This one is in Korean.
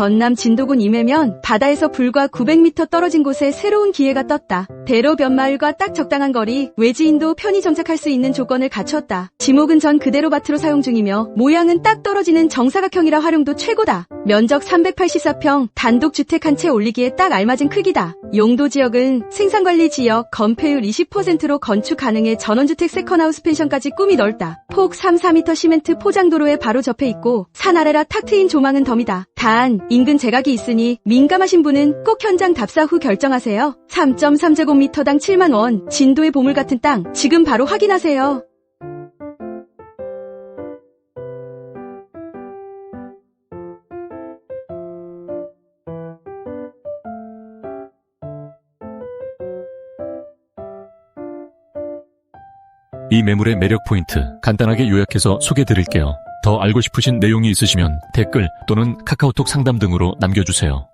전남 진도군 임해면 바다에서 불과 900m 떨어진 곳에 새로운 기회가 떴다. 대로 변마을과 딱 적당한 거리, 외지인도 편히 정착할 수 있는 조건을 갖췄다. 지목은 전 그대로 밭으로 사용 중이며 모양은 딱 떨어지는 정사각형이라 활용도 최고다. 면적 384평, 단독주택 한 채 올리기에 딱 알맞은 크기다. 용도 지역은 생산관리 지역, 건폐율 20%로 건축 가능해 전원주택 세컨하우스 펜션까지 꿈이 넓다. 폭 3, 4m 시멘트 포장도로에 바로 접해 있고 산 아래라 탁 트인 조망은 덤이다. 단, 인근 제각이 있으니 민감하신 분은 꼭 현장 답사 후 결정하세요. 3.3제곱미터당 7만 원, 진도의 보물 같은 땅, 지금 바로 확인하세요. 이 매물의 매력 포인트 간단하게 요약해서 소개해 드릴게요. 더 알고 싶으신 내용이 있으시면 댓글 또는 카카오톡 상담 등으로 남겨주세요.